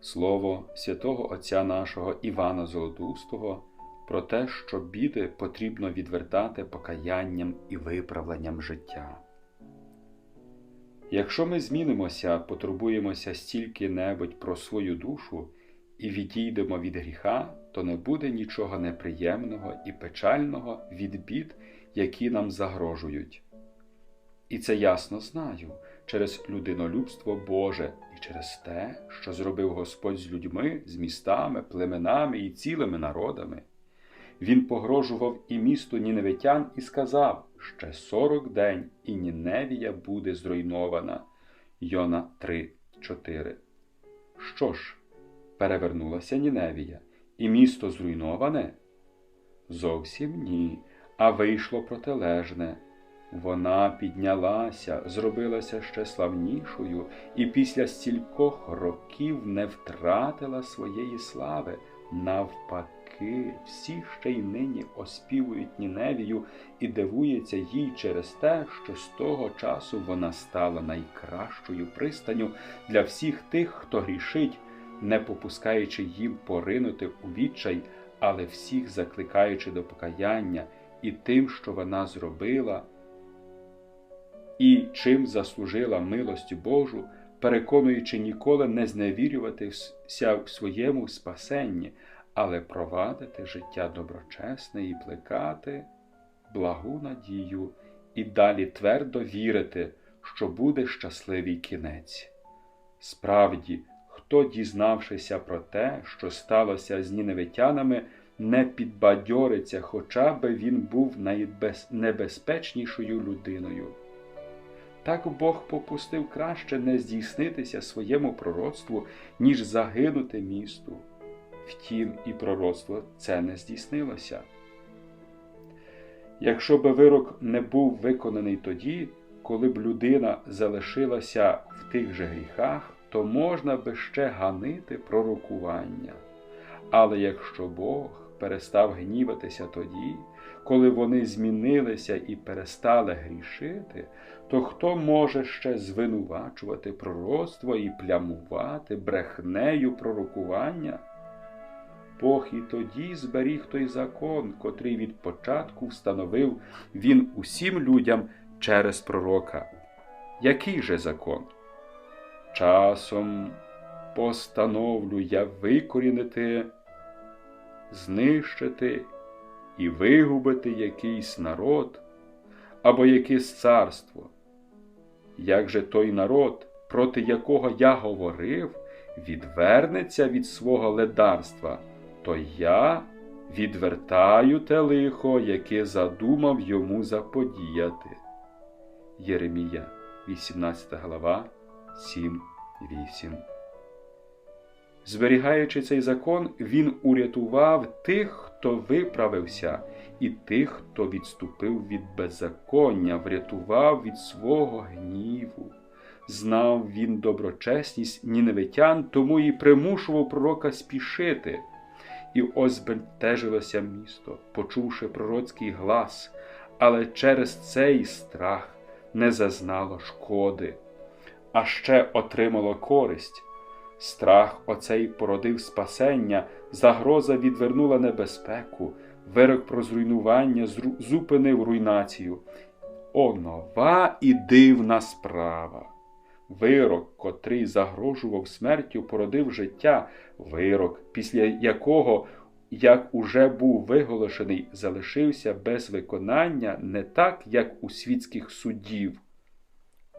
Слово святого Отця нашого Івана Золотоустого про те, що біди потрібно відвертати покаянням і виправленням життя. Якщо ми змінимося, потурбуємося стільки-небудь про свою душу і відійдемо від гріха, то не буде нічого неприємного і печального від бід, які нам загрожують. І це ясно знаю через людинолюбство Боже і через те, що зробив Господь з людьми, з містами, племенами і цілими народами. Він погрожував і місту Ніневитян і сказав, ще сорок день, і Ніневія буде зруйнована. Йона 3, 4. Що ж, перевернулася Ніневія, і місто зруйноване? Зовсім ні, а вийшло протилежне. Вона піднялася, зробилася ще славнішою, і після стількох років не втратила своєї слави. Навпаки, всі ще й нині оспівують Ніневію і дивуються їй через те, що з того часу вона стала найкращою пристанню для всіх тих, хто грішить, не попускаючи їм поринути у відчай, але всіх закликаючи до покаяння і тим, що вона зробила і чим заслужила милостю Божу, переконуючи ніколи не зневірюватися в своєму спасенні, але провадити життя доброчесне і плекати благу надію і далі твердо вірити, що буде щасливий кінець. Справді, хто, дізнавшися про те, що сталося з ніневитянами, не підбадьориться, хоча би він був найнебезпечнішою людиною. Так Бог попустив краще не здійснитися своєму пророцтву, ніж загинути місту. Втім, і пророцтво це не здійснилося. Якщо би вирок не був виконаний тоді, коли б людина залишилася в тих же гріхах, то можна би ще ганити пророкування. Але якщо Бог перестав гніватися тоді, коли вони змінилися і перестали грішити, то хто може ще звинувачувати пророцтво і плямувати брехнею пророкування? Бог і тоді зберіг той закон, котрий від початку встановив він усім людям через пророка. Який же закон? Часом постановлю я викорінити, знищити і вигубити якийсь народ або якесь царство. Як же той народ, проти якого я говорив, відвернеться від свого ледарства, то я відвертаю те лихо, яке задумав йому заподіяти. Єремія, 18 глава, 7, 8 Зберігаючи цей закон, він урятував тих, хто виправився, і тих, хто відступив від беззаконня, врятував від свого гніву. Знав він доброчесність ніневитян, тому і примушував пророка спішити. І ось бентежилося місто, почувши пророцький глас, але через цей страх не зазнало шкоди, а ще отримало користь. Страх оцей породив спасення, загроза відвернула небезпеку, вирок про зруйнування зупинив руйнацію. О, нова і дивна справа! Вирок, котрий загрожував смертю, породив життя, вирок, після якого, як уже був виголошений, залишився без виконання не так, як у світських суддів.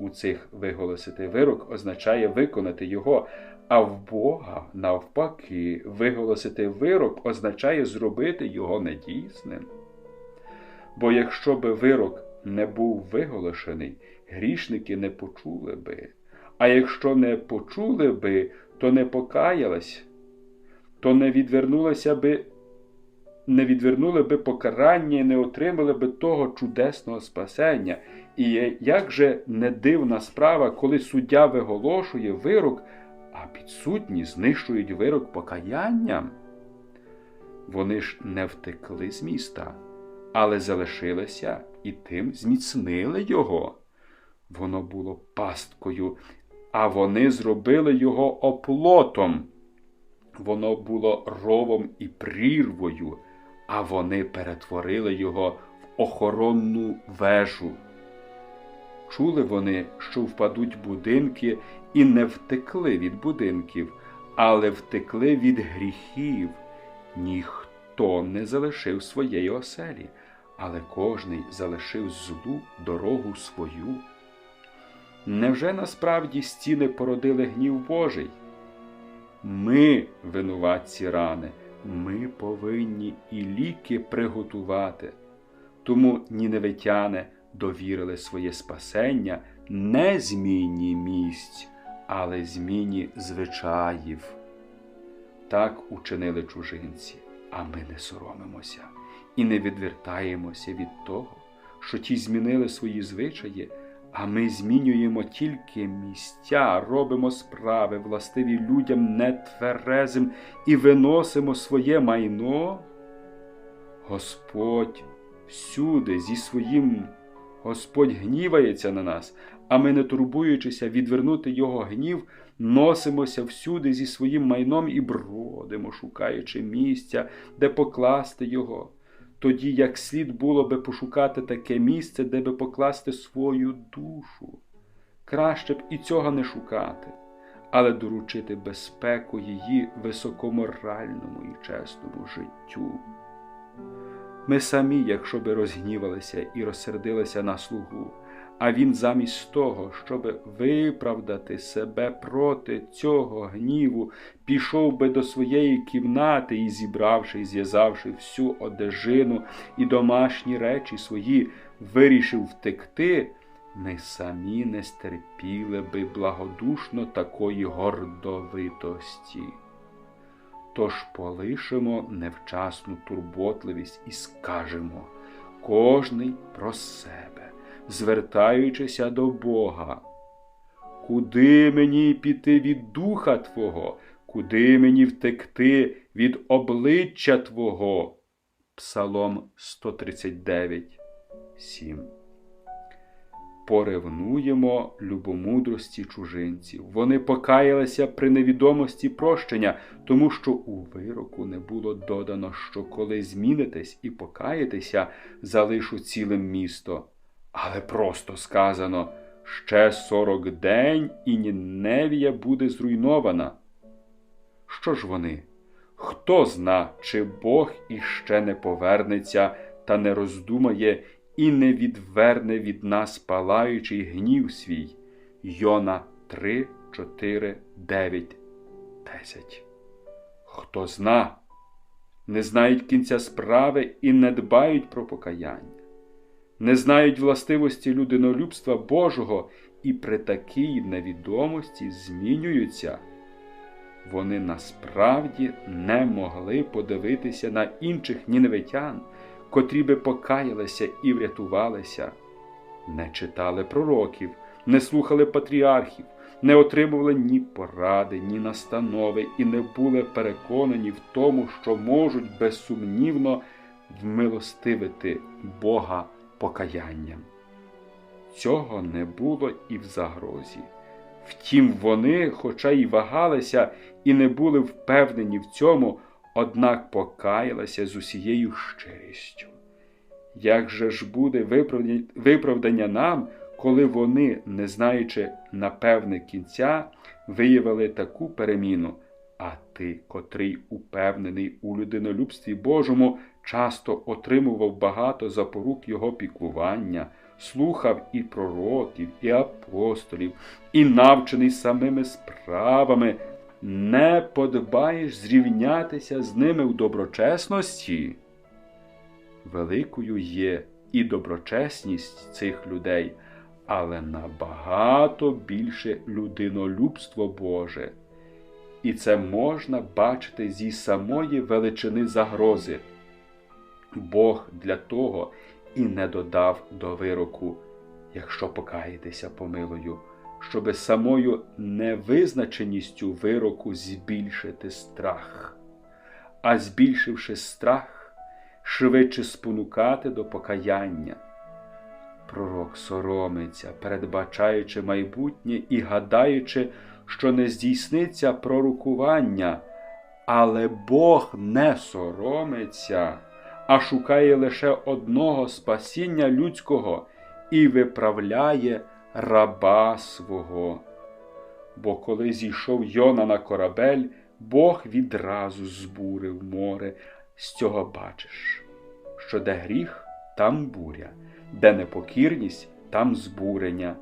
У цих виголосити вирок означає виконати його, а в Бога, навпаки, виголосити вирок означає зробити його недійсним. Бо якщо би вирок не був виголошений, грішники не почули би, а якщо не почули би, то не покаялись, то не відвернулися би. Не відвернули би покарання і не отримали би того чудесного спасення. І як же не дивна справа, коли суддя виголошує вирок, а підсудні знищують вирок покаянням. Вони ж не втекли з міста, але залишилися і тим зміцнили його. Воно було пасткою а вони зробили його оплотом. Воно було ровом і прірвою, а вони перетворили його в охоронну вежу. Чули вони, що впадуть будинки, і не втекли від будинків, але втекли від гріхів. Ніхто не залишив своєї оселі, але кожний залишив злу дорогу свою. Невже насправді стіни породили гнів Божий? Ми, винуватці рани, ми повинні і ліки приготувати. Тому ніневитяни довірили своє спасення не зміні місць, але зміні звичаїв. Так учинили чужинці, а ми не соромимося і не відвертаємося від того, що ті змінили свої звичаї, а ми змінюємо тільки місця, робимо справи, властиві людям нетверезим і виносимо своє майно. Господь всюди зі своїм Господь гнівається на нас, а ми, не турбуючися відвернути Його гнів, носимося всюди зі своїм майном і бродимо, шукаючи місця, де покласти його. Тоді як слід було би пошукати таке місце, де би покласти свою душу. Краще б і цього не шукати, але доручити безпеку її високоморальному і чесному життю. Ми самі, якщо би розгнівалися і розсердилися на слугу, а він замість того, щоб виправдати себе проти цього гніву, пішов би до своєї кімнати і, зібравши і зв'язавши всю одежину і домашні речі свої, вирішив втекти, ми самі не стерпіли би благодушно такої гордовитості. Тож полишимо невчасну турботливість і скажемо кожний про себе, звертаючися до Бога. Куди мені піти від духа Твого, куди мені втекти від обличчя Твого? Псалом 139, 7 поревнуємо любомудрості чужинців. Вони покаялися при невідомості прощення, тому що у вироку не було додано, що коли змінитесь і покаєтеся, залишу цілим місто. Але просто сказано ще сорок день і Ніневія буде зруйнована. Що ж вони? Хто зна, чи Бог іще не повернеться та не роздумає і не відверне від нас палаючий гнів свій. Йона 3, 4, 9, 10. Хто зна, не знають кінця справи і не дбають про покаяння, не знають властивості людинолюбства Божого і при такій невідомості змінюються. Вони насправді не могли подивитися на інших ніневитян, котрі би покаялися і врятувалися, не читали пророків, не слухали патріархів, не отримували ні поради, ні настанови і не були переконані в тому, що можуть безсумнівно вмилостивити Бога покаянням. Цього не було і в загрозі. Втім, вони, хоча й вагалися і не були впевнені в цьому, однак покаялася з усією щирістю. Як же ж буде виправдання нам, коли вони, не знаючи напевне кінця, виявили таку переміну, а ти, котрий упевнений у людинолюбстві Божому, часто отримував багато запорук Його піклування, слухав і пророків, і апостолів, і навчений самими справами, не подбаєш зрівнятися з ними в доброчесності. Великою є і доброчесність цих людей, але набагато більше людинолюбство Боже. І це можна бачити зі самої величини загрози. Бог для того і не додав до вироку, якщо покаєтеся помилою щоби самою невизначеністю вироку збільшити страх, а збільшивши страх, швидше спонукати до покаяння. Пророк соромиться, передбачаючи майбутнє і гадаючи, що не здійсниться пророкування, але Бог не соромиться, а шукає лише одного спасіння людського і виправляє раба свого. Бо коли зійшов Йона на корабель, Бог відразу збурив море. З цього бачиш, що де гріх, там буря, де непокірність, там збурення.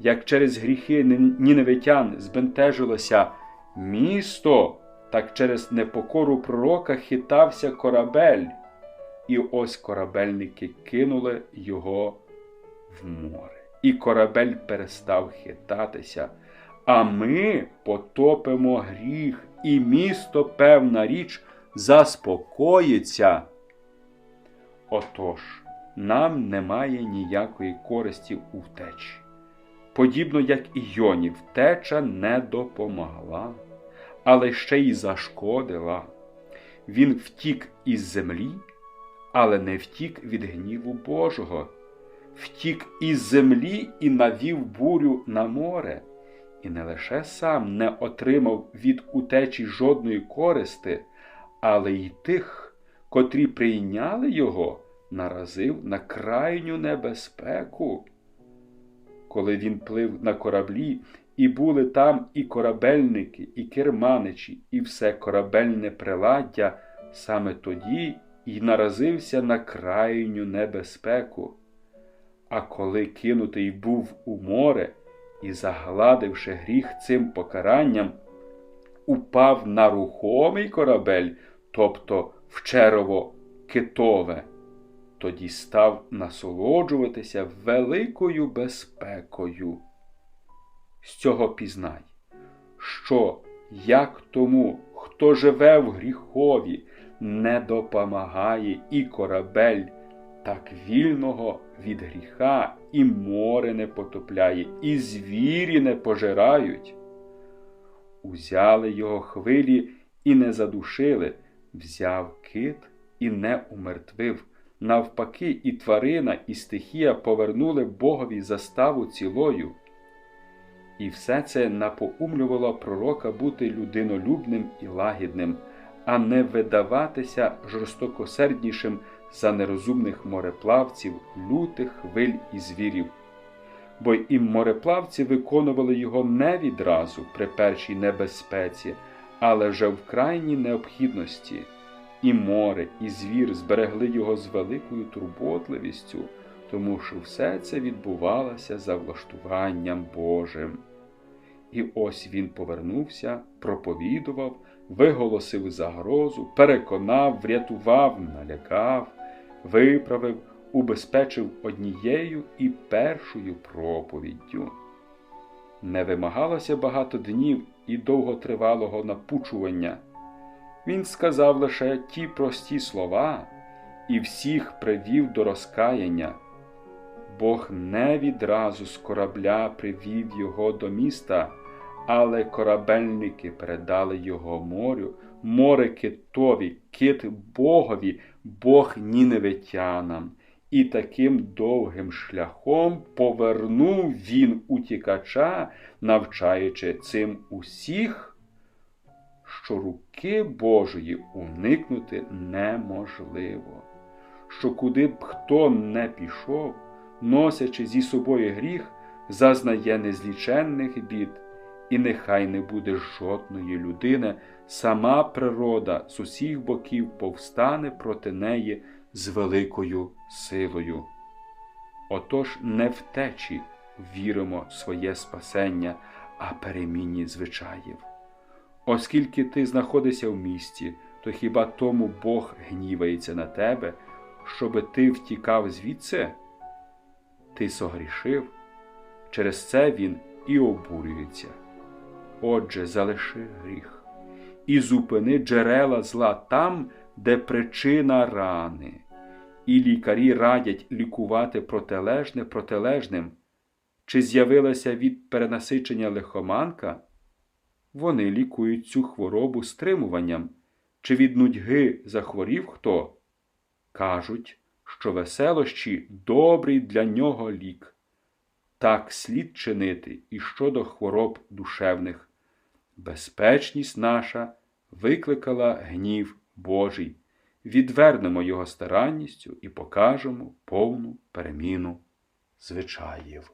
Як через гріхи ніневитян збентежилося місто, так через непокору пророка хитався корабель, і ось корабельники кинули його в море. І корабель перестав хитатися. А ми потопимо гріх, і місто, певна річ, заспокоїться. Отож, нам немає ніякої користі у втечі. Подібно як і Йоні, втеча не допомогла, але ще й зашкодила. Він втік із землі, але не втік від гніву Божого, втік із землі і навів бурю на море і не лише сам не отримав від утечі жодної користи, але й тих, котрі прийняли його, наразив на крайню небезпеку. Коли він плив на кораблі, і були там і корабельники, і керманичі, і все корабельне приладдя, саме тоді й наразився на крайню небезпеку. А коли кинутий був у море, і, загладивши гріх цим покаранням, упав на рухомий корабель, тобто в черево китове, тоді став насолоджуватися великою безпекою. З цього пізнай, що як тому, хто живе в гріхові, не допомагає і корабель так вільного від гріха і море не потопляє, і звірі не пожирають. Узяли його хвилі і не задушили, взяв кит і не умертвив. Навпаки, і тварина, і стихія повернули Богові заставу цілою. І все це напоумлювало пророка бути людинолюбним і лагідним, а не видаватися жорстокосерднішим за нерозумних мореплавців, лютих хвиль і звірів. Бо і мореплавці виконували його не відразу при першій небезпеці, але вже в крайній необхідності. І море, і звір зберегли його з великою турботливістю, тому що все це відбувалося за влаштуванням Божим. І ось він повернувся, проповідував, виголосив загрозу, переконав, врятував, налякав виправив, убезпечив однією і першою проповіддю. Не вимагалося багато днів і довготривалого напучування. Він сказав лише ті прості слова і всіх привів до розкаяння. Бог не відразу з корабля привів його до міста, але корабельники передали його морю, море китові, кит Богові, Бог ніневитянам, і таким довгим шляхом повернув він утікача, навчаючи цим усіх, що руки Божої уникнути неможливо, що куди б хто не пішов, носячи зі собою гріх, зазнає незліченних бід і нехай не буде жодної людини, сама природа з усіх боків повстане проти неї з великою силою. Отож не втечі віримо своє спасення, а перемінні звичаїв. Оскільки ти знаходишся в місті, то хіба тому Бог гнівається на тебе, щоби ти втікав звідси? Ти согрішив, через це він і обурюється. Отже, залиши гріх і зупини джерела зла там, де причина рани, і лікарі радять лікувати протилежне протилежним. Чи з'явилася від перенасичення лихоманка? Вони лікують цю хворобу стримуванням, чи від нудьги захворів хто? Кажуть, що веселощі добрий для нього лік. Так слід чинити і щодо хвороб душевних. Безпечність наша викликала гнів Божий. Відвернемо його старанністю і покажемо повну переміну звичаїв.